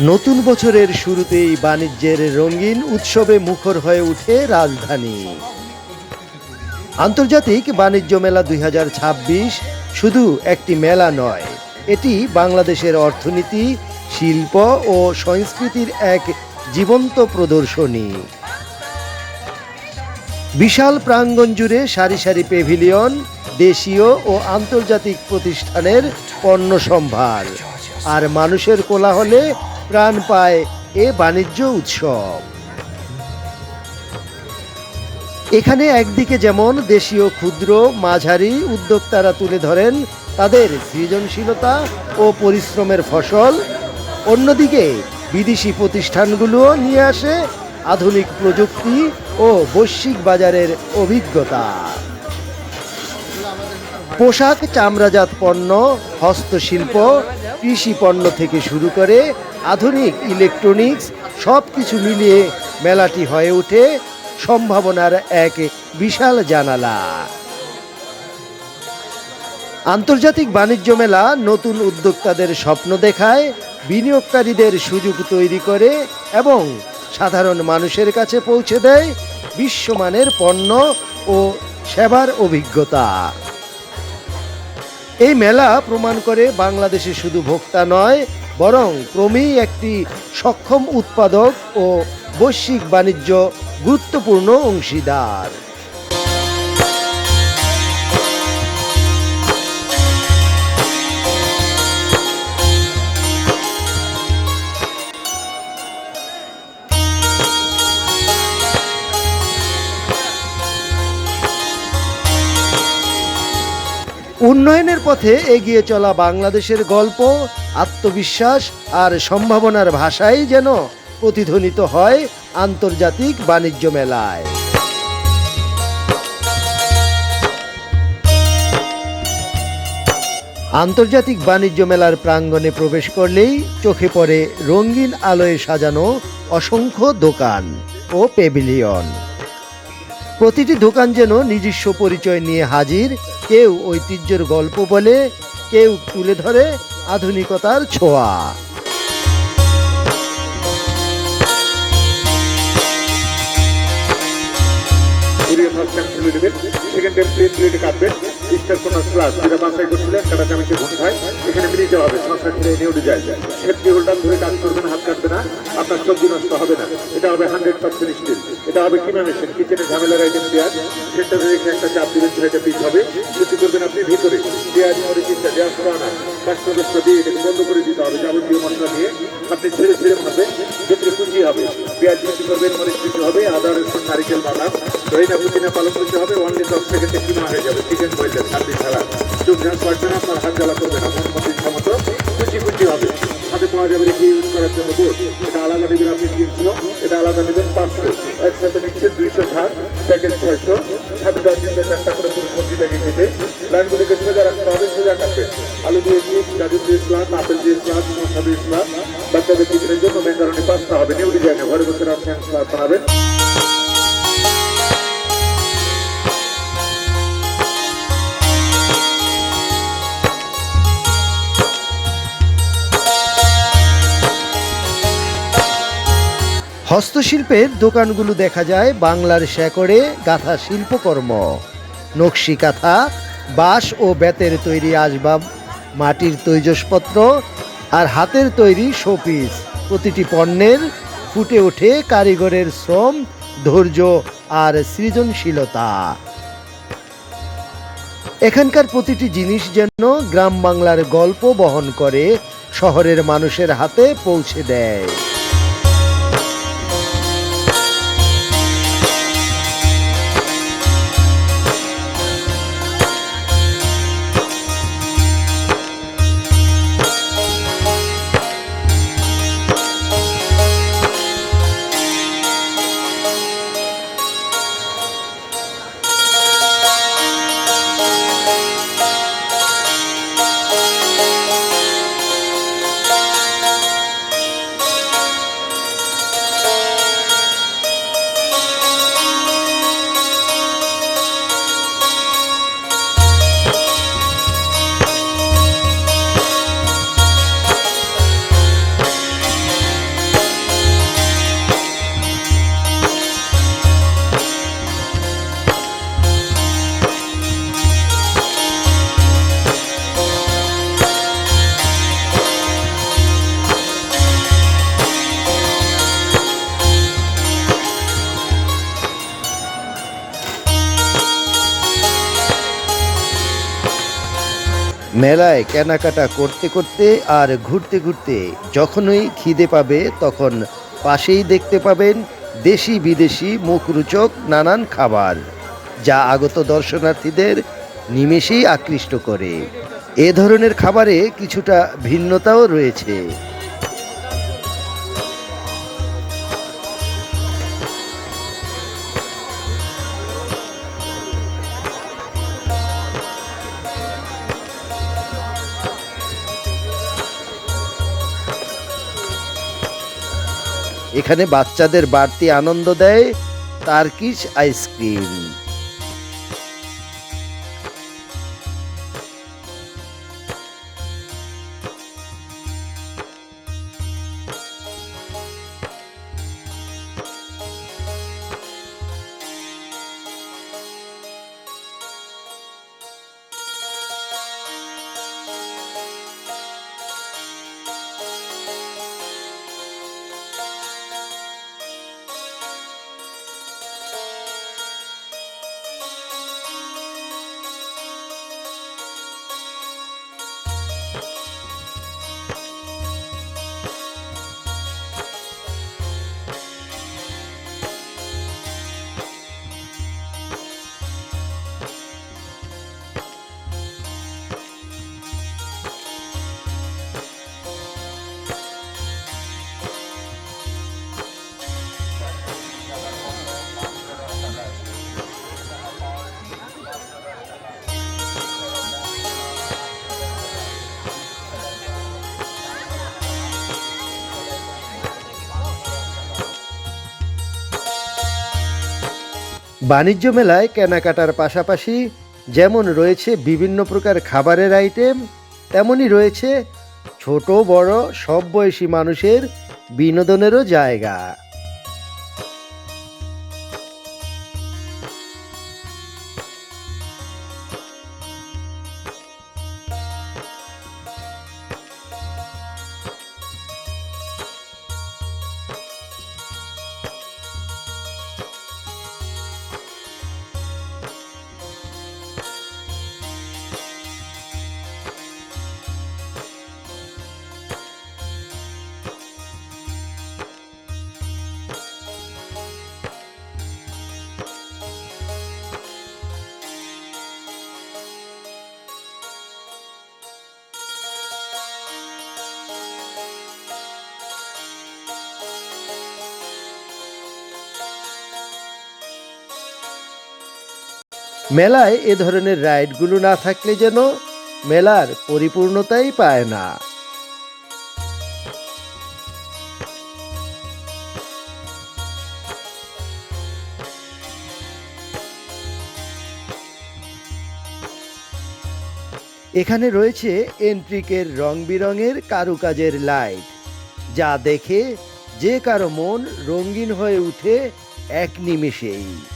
নতুন বছরের শুরুতেই বাণিজ্যের রঙিন উৎসবে মুখর হয়ে উঠে রাজধানী। আন্তর্জাতিক বাণিজ্য মেলা দুই হাজার ছাব্বিশ শুধু একটি মেলা নয়, এটি বাংলাদেশের অর্থনীতি, শিল্প ও সংস্কৃতির এক জীবন্ত প্রদর্শনী। বিশাল প্রাঙ্গণ জুড়ে সারি সারি পেভিলিয়ন, দেশীয় ও আন্তর্জাতিক প্রতিষ্ঠানের পণ্য সম্ভার। আর মানুষের কোলাহলে প্রাণ পায় এ বাণিজ্য উৎসব। এখানে একদিকে যেমন দেশীয় ক্ষুদ্র মাঝারি উদ্যোক্তারা তুলে ধরেন তাদের সৃজনশীলতা ও পরিশ্রমের ফসল, অন্যদিকে বিদেশি প্রতিষ্ঠানগুলোও নিয়ে আসে আধুনিক প্রযুক্তি ও বৈশ্বিক বাজারের অভিজ্ঞতা। পোশাক, চামড়াজাত পণ্য, হস্তশিল্প, কৃষি পণ্য থেকে শুরু করে আধুনিক ইলেকট্রনিক্স সব কিছু মিলিয়ে মেলাটি হয়ে ওঠে সম্ভাবনার এক বিশাল জানালা। আন্তর্জাতিক বাণিজ্য মেলা নতুন উদ্যোক্তাদের স্বপ্ন দেখায়, বিনিয়োগকারীদের সুযোগ তৈরি করে এবং সাধারণ মানুষের কাছে পৌঁছে দেয় বিশ্বমানের পণ্য ও সেবার অভিজ্ঞতা। এই মেলা প্রমাণ করে বাংলাদেশে শুধু ভোক্তা নয় বরং ক্রমেই একটি সক্ষম উৎপাদক ও বৈশ্বিক বাণিজ্য গুরুত্বপূর্ণ অংশীদার। উন্নয়নের পথে এগিয়ে চলা বাংলাদেশের গল্প, আত্মবিশ্বাস আর সম্ভাবনার ভাষাই যেন প্রতিধ্বনিত হয় আন্তর্জাতিক বাণিজ্য মেলায়। আন্তর্জাতিক বাণিজ্য মেলার প্রাঙ্গণে প্রবেশ করলেই চোখে পড়ে রঙিন আলোয় সাজানো অসংখ্য দোকান ও পেভিলিয়ন। প্রতিটি দোকান যেন নিজস্ব পরিচয় নিয়ে হাজির, কেউ ঐতিহ্যের গল্প বলে, কেউ তুলে ধরে আধুনিকতার ছোঁয়া। সেকেন্ড টাইম প্লেট প্লেটে কাটবেন। স্টার কোনো স্লাস যেটা বাসায় করছিলেন কাটা চামিচে ভুন খায় এখানে মিলিয়ে দেওয়া হবে সংসার ছেড়ে এনে উঠে যায়। সেফটি হোল্ডার ধরে কাজ করবেন হাত কাটবে না, আপনার সবজি নষ্ট হবে না। এটা হবে হান্ড্রেড পার্সেন্ট স্টিল এটা হবে কিমা মেশিন, কিচেনে ঝামেলার আইটেম পেঁয়াজ সেন্টারে রেখে একটা চাপ দিবেন ছয়টা পিস হবে। সুতি করবেন আপনি ভিতরে, পেঁয়াজ মরিচিটা দেওয়া করা না। পাঁচটা দিয়ে এটাকে বন্ধ করে দিতে হবে, যাবতীয় মশলা দিয়ে। আপনি ছেড়ে ছেড়ে ভাববেন ভেতরে কুচি হবে। পেঁয়াজ বিক্রি করবেন, মরিচ বিক্রি হবে, আদা রসুন, নারিকেল, বাদাম। দইনা পুদিনা পালন করতে হবে ওয়ানলি দশ সেকেন্ডে কিমা হয়ে যাবে চিকেন বয়েলের সার্দি ছাড়া চোখ ঝাঁস পারবে না আপনার হাত জ্বালা করবে না। মন মতো ইচ্ছা মতো কুচি কুচি হবে। হাতে পাওয়া যাবে রেখে ইউজ করার জন্য বোর্ড। এটা আলাদা নেবেন আপনি তিনশো এটা আলাদা নেবেন পাঁচশো। একসাথে নিচ্ছেন দুইশো ষাট প্যাকেট ছয়শো। সাথে দশ দিন চারটা করে পুরো সবজিটাকে কেটে লাইনগুলিকে সোজা রাখতে হবে, সোজা কাটবেন আলু দিয়ে চিপস গাজর দিয়ে স্লাদ, আপেল দিয়ে স্লাদ মশা দিয়ে স্লাদ। বাচ্চাদের টিফিনের জন্য মেকারনি পাস্তা হবে। নিউ ডিজাইনে ঘরে বসে আপনি স্লাদ বানাবেন হস্তশিল্পের দোকানগুলো দেখা যায় বাংলার শেকড়ে গাঁথা শিল্পকর্ম। নকশি কাঁথা, বাঁশ ও বেতের তৈরি আসবাব, মাটির তৈজসপত্র আর হাতের তৈরি শোপিস। প্রতিটি পণ্যের ফুটে ওঠে কারিগরের শ্রম, ধৈর্য আর সৃজনশীলতা। এখানকার প্রতিটি জিনিস যেন গ্রাম বাংলার গল্প বহন করে, শহরের মানুষের হাতে পৌঁছে দেয়। মেলায় কেনাকাটা করতে করতে আর ঘুরতে ঘুরতে যখনই খিদে পাবে তখন পাশেই দেখতে পাবেন দেশি বিদেশি মুখরোচক নানান খাবার, যা আগত দর্শনার্থীদের নিমেষেই আকৃষ্ট করে। এ ধরনের খাবারে কিছুটা ভিন্নতাও রয়েছে। এখানে বাচ্চাদের বাড়তি আনন্দ দেয় তার্কিশ আইসক্রিম। বাণিজ্য মেলায় কেনাকাটার পাশাপাশি যেমন রয়েছে বিভিন্ন প্রকার খাবারের আইটেম তেমনই রয়েছে ছোট, বড়, সব বয়সী মানুষের বিনোদনেরও জায়গা। মেলায় এ ধরনের রাইডগুলো না থাকলে যেন মেলার পরিপূর্ণতাই পায় না। এখানে রয়েছে এন্ট্রিকের রং বেরঙের কারুকাজের লাইট, যা দেখে যে কারও মন রঙিন হয়ে উঠে এক নিমেষেই।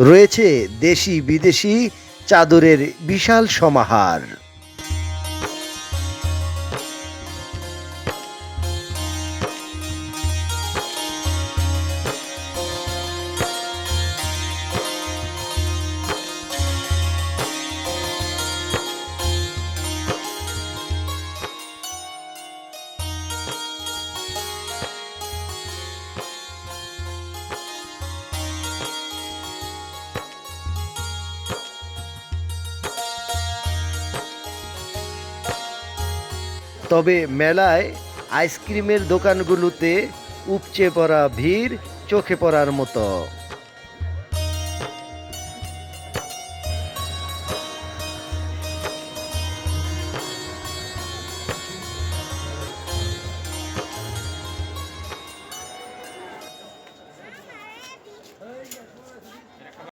রয়েছে দেশি বিদেশি চাদরের বিশাল সমাহার। তবে মেলায় আইসক্রিমের দোকানগুলোতে উপচে পড়া ভিড় চোখে পড়ার মতো।